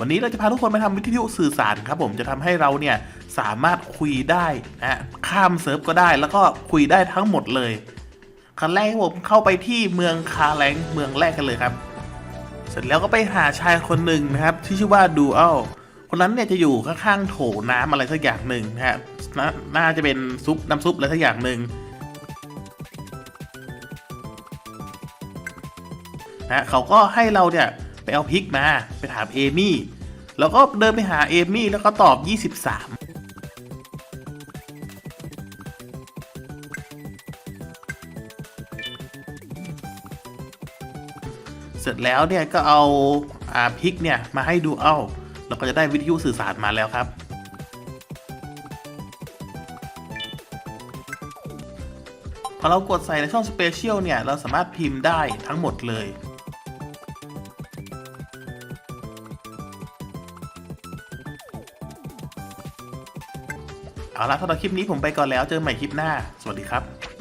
วันนี้เราจะพาทุกคนไปทำวิทยุสื่อสารครับผมจะทำให้เราเนี่ยสามารถคุยได้นะข้ามเซิร์ฟก็ได้แล้วก็คุยได้ทั้งหมดเลยขั้นแรกผมเข้าไปที่เมืองคาแรงเมืองแรกกันเลยครับ เสร็จแล้วก็ไปหาชายคนหนึ่งนะครับ ที่ชื่อว่าดูอัลคนนั้นเนี่ยจะอยู่ข้างๆโถน้ำอะไรสักอย่างหนึ่งนะฮะนาน่าจะเป็นซุปน้ำซุปอะไรสักอย่างหนึ่งนะฮะเขาก็ให้เราเนี่ย ไปเอาพริกมา ไปถามเอมี่ แล้วก็เดินไปหาเอมี่ แล้วก็ตอบ 23เสร็จแล้วเนี่ยก็เอาอาพริกเนี่ยมาให้ดูเอาเราก็จะได้วิทยุสื่อสารมาแล้วครับ พอเรากดใส่ในช่องสเปเชียลเนี่ย เราสามารถพิมพ์ได้ทั้งหมดเลย เอาละสำหรับคลิปนี้ผมไปก่อนแล้วเจอกันใหม่คลิปหน้า สวัสดีครับ